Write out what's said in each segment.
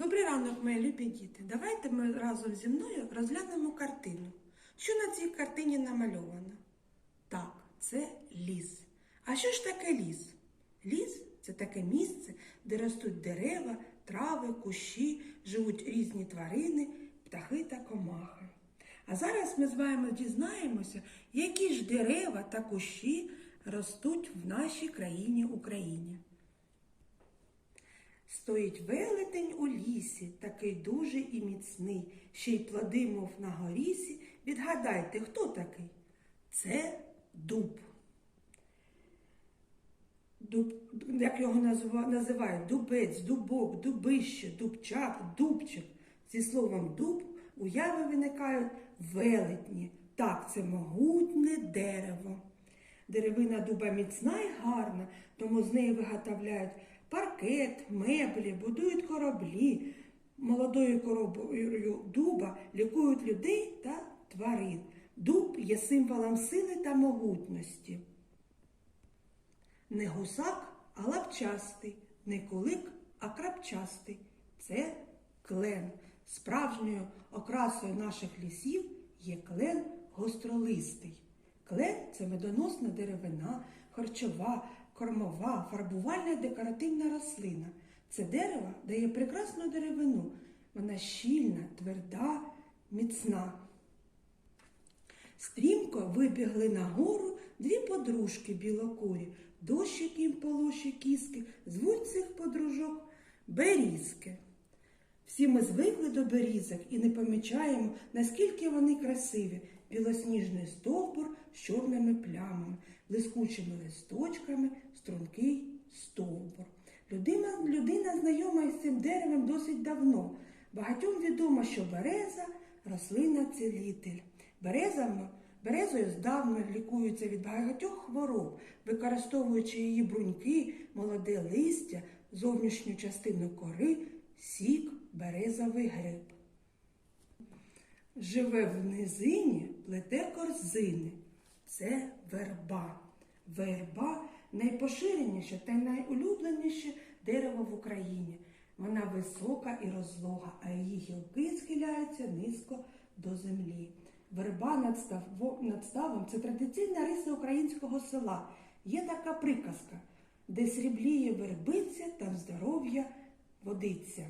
Добрий ранок, мої любі діти. Давайте ми разом зі мною розглянемо картину. Що на цій картині намальовано? Так, це ліс. А що ж таке ліс? Ліс це таке місце, де ростуть дерева, трави, кущі, живуть різні тварини, птахи та комахи. А зараз ми з вами дізнаємося, які ж дерева та кущі ростуть в нашій країні Україні. Стоїть велетень у лісі, такий дуже і міцний, ще й плоди, мов на горісі. Відгадайте, хто такий? Це дуб. Дуб, як його називають? Дубець, дубок, дубище, дубчак, дубчик. Зі словом дуб уяви виникають велетні. Так, це могутне дерево. Деревина дуба міцна і гарна, тому з неї виготовляють паркет, меблі, будують кораблі. Молодою коробою дуба лікують людей та тварин. Дуб є символом сили та могутності. Не гусак, а лапчастий, не кулик, а крапчастий. Це клен. Справжньою окрасою наших лісів є клен гостролистий. Клен це медоносна деревина, харчова, кормова, фарбувальна декоративна рослина. Це дерево дає прекрасну деревину. Вона щільна, тверда, міцна. Стрімко вибігли на гору дві подружки білокурі, дощик їм полоші кіски, звуть цих подружок берізки. Всі ми звикли до берізок і не помічаємо, наскільки вони красиві. Білосніжний стовбур з чорними плямами, блискучими листочками, стрункий стовбур. Людина, людина знайома із цим деревом досить давно. Багатьом відомо, що береза рослина цілитель. Березами, березою здавна лікуються від багатьох хвороб, використовуючи її бруньки, молоде листя, зовнішню частину кори, сік, березовий гриб. Живе в низині, плете корзини. Це верба. Верба найпоширеніше та найулюбленіше дерево в Україні. Вона висока і розлога, а її гілки схиляються низько до землі. Верба над, ставо- ставом це традиційна риса українського села. Є така приказка, де срібліє вербиця, там здоров'я водиться.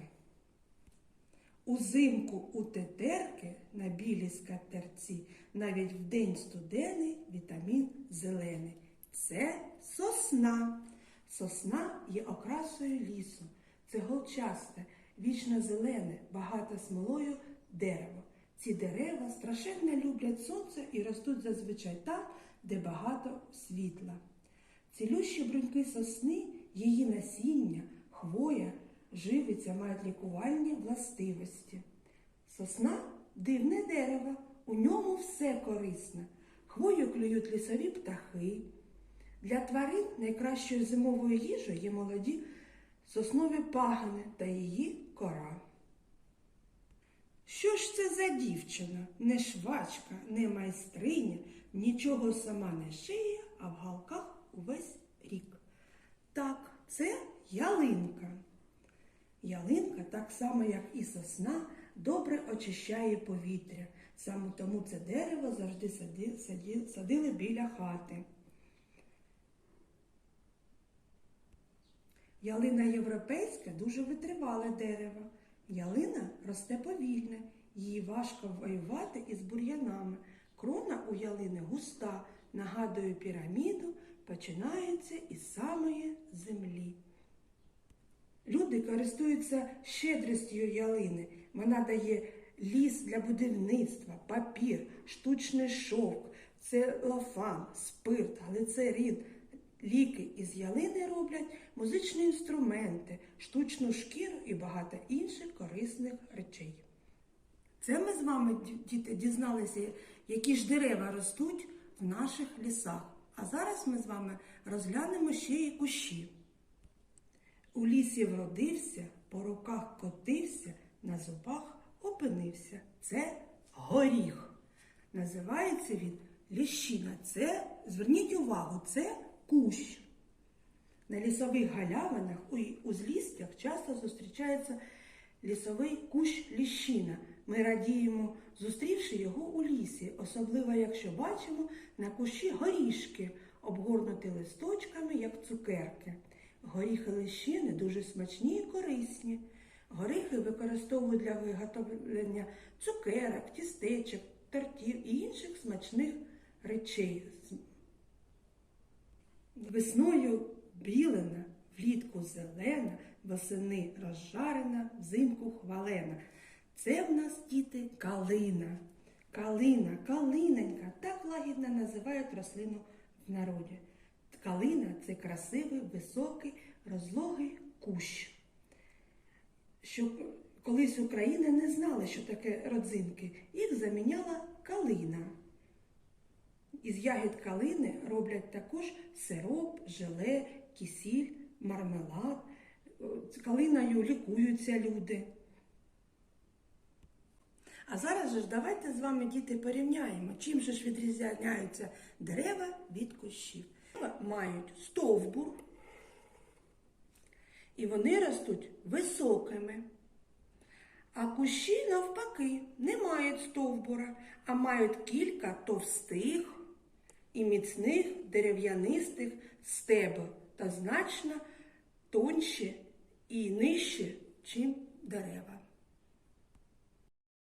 Узимку у тетерки на білій скатерці навіть в день студений вітамін зелений. Це сосна. Сосна є окрасою лісу. Це голчасте, вічно зелене, багато смолою дерево. Ці дерева страшенно люблять сонце і ростуть зазвичай там, де багато світла. Цілющі бруньки сосни, її насіння, хвоя, живиця мають лікувальні властивості. Сосна дивне дерево, у ньому все корисне. Хвою клюють лісові птахи. Для тварин найкращою зимовою їжею є молоді соснові пагани та її кора. Що ж це за дівчина? Не швачка, не майстриня, нічого сама не шиє, а в галках увесь рік. Так, це ялинка. Ялинка, так само, як і сосна, добре очищає повітря. Саме тому це дерево завжди садили біля хати. Ялина європейська дуже витривале дерево. Ялина росте повільно, її важко воювати із бур'янами. Крона у ялини густа, нагадує піраміду, починається із самої землі. Люди користуються щедрістю ялини. Вона дає ліс для будівництва, папір, штучний шовк, целофан, спирт, глицерин. Ліки із ялини роблять музичні інструменти, штучну шкіру і багато інших корисних речей. Це ми з вами, діти, дізналися, які ж дерева ростуть в наших лісах. А зараз ми з вами розглянемо ще і кущі. У лісі вродився, по руках котився, на зубах опинився. Це горіх. Називається він ліщина. Це, зверніть увагу, це кущ. На лісових галявинах у узлістях часто зустрічаються лісовий кущ ліщина. Ми радіємо, зустрівши його у лісі, особливо якщо бачимо на кущі горішки, обгорнуті листочками, як цукерки. Горіхи ліщини дуже смачні і корисні. Горіхи використовують для виготовлення цукерок, тістечок, тортів і інших смачних речей. Весною білена, влітку зелена, восени розжарена, взимку хвалена. Це в нас діти калина. Калина, калиненька, так лагідно називають рослину в народі. Калина це красивий, високий, розлогий кущ. Що колись України не знали, що таке родзинки, їх заміняла калина. Із ягід калини роблять також сироп, желе, кисіль, мармелад. Калиною лікуються люди. А зараз же ж давайте з вами, діти, порівняємо, чим же ж відрізняються дерева від кущів. Мають стовбур, і вони ростуть високими. А кущі, навпаки, не мають стовбура, а мають кілька товстих і міцних дерев'янистих стебел та значно тонші і нижче, чим дерева.